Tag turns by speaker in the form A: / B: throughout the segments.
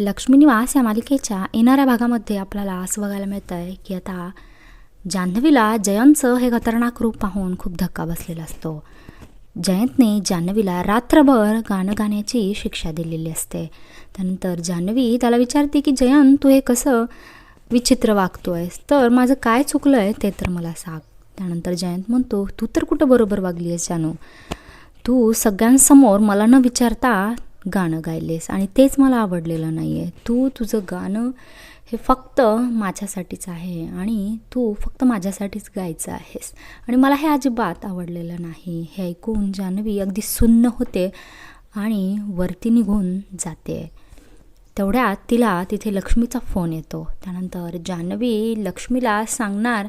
A: लक्ष्मी निवास या मालिकेच्या येणाऱ्या भागामध्ये आपल्याला असं बघायला मिळतं आहे की आता जान्हवीला जयंतचं हे खतरनाक रूप पाहून खूप धक्का बसलेला असतो. जयंतने जान्हवीला रात्रभर गाणं गाण्याची शिक्षा दिलेली असते. त्यानंतर जान्हवी त्याला विचारते की जयंत तू हे कसं विचित्र वागतो आहेस तर माझं काय चुकलं आहे ते तर मला सांग. त्यानंतर जयंत म्हणतो तू तर कुठं बरोबर वागली आहेस जानू? तू सगळ्यांसमोर मला न विचारता गाणं गायलेस आणि तेच मला आवडलेलं नाही आहे तू तुझं गाणं हे फक्त माझ्यासाठीच आहे आणि तू फक्त माझ्यासाठीच गायचं आहेस. आणि मला हे अजिबात आवडलेलं नाही. हे ऐकून जान्हवी अगदी सुन्न होते आणि वरती निघून जाते. तेवढ्यात तिला तिथे लक्ष्मीचा फोन येतो. त्यानंतर जान्हवी लक्ष्मीला सांगणार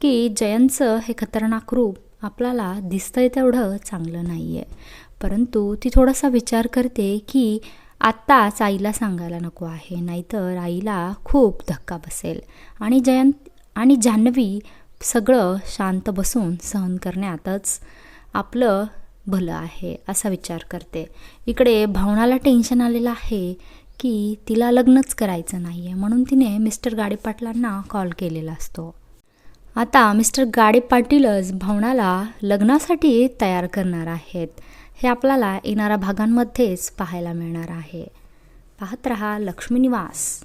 A: की जयंतचं हे खतरनाक रूप आपल्याला दिसतंय तेवढं चांगलं नाही आहे परंतु ती थोडासा विचार करते की आत्ताच आईला सांगायला नको आहे नाहीतर आईला खूप धक्का बसेल. आणि जयंत आणि जान्हवी सगळं शांत बसून सहन करण्यातच आपलं भलं आहे असा विचार करते. इकडे भावनाला टेन्शन आलेलं आहे की तिला लग्नच करायचं नाही आहे म्हणून तिने मिस्टर गाडीपाटलांना कॉल केलेला असतो. आता मिस्टर गाडे पाटीलच भवनाला लग्नासाठी तयार करणार आहेत. हे आपल्याला येणाऱ्या भागांमध्येच पाहायला मिळणार आहे. पाहत रहा लक्ष्मी निवास.